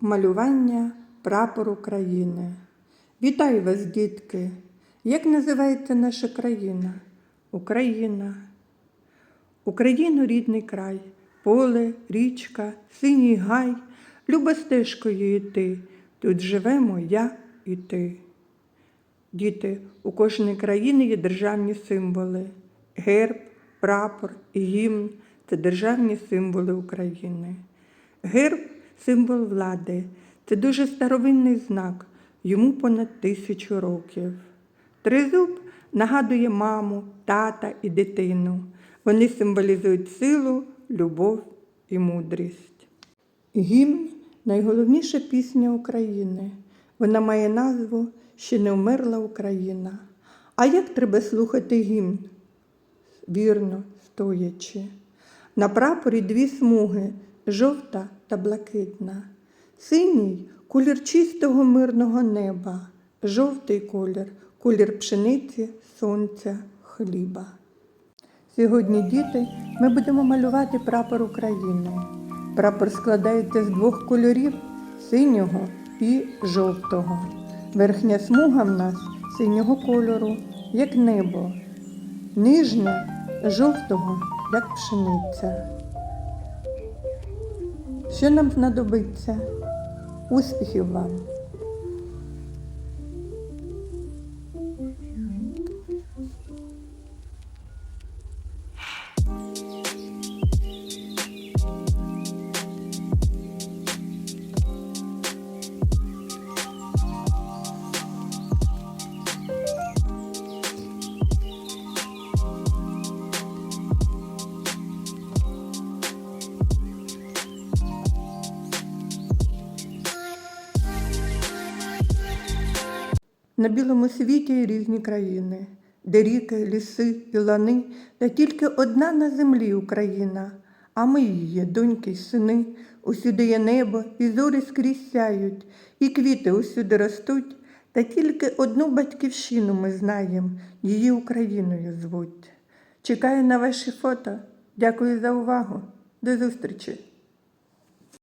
Малювання прапор України. Вітаю вас, дітки! Як називається наша країна? Україна. Україну рідний край, поле, річка, синій гай, люба стежкою йти. Тут живемо я і ти. Діти, у кожної країни є державні символи. Герб, прапор і гімн це державні символи України. Герб символ влади. Це дуже старовинний знак, йому понад тисячу років. Тризуб нагадує маму, тата і дитину. Вони символізують силу, любов і мудрість. Гімн найголовніша пісня України. Вона має назву Ще не вмерла Україна. А як треба слухати гімн? Вірно, стоячи. На прапорі дві смуги жовта та блакитна. Синій колір чистого мирного неба, жовтий колір колір пшениці, сонця, хліба. Сьогодні, діти, ми будемо малювати прапор України. Прапор складається з двох кольорів синього і жовтого. Верхня смуга в нас синього кольору, як небо, нижня жовтого, як пшениця. Що нам знадобиться? Успіхів вам! На білому світі є різні країни, де ріки, ліси і лани, та тільки одна на землі Україна, а ми її, доньки й сини, усюди є небо, і зорі скрізь сяють, і квіти усюди ростуть, та тільки одну батьківщину ми знаємо, її Україною звуть. Чекаю на ваші фото. Дякую за увагу. До зустрічі!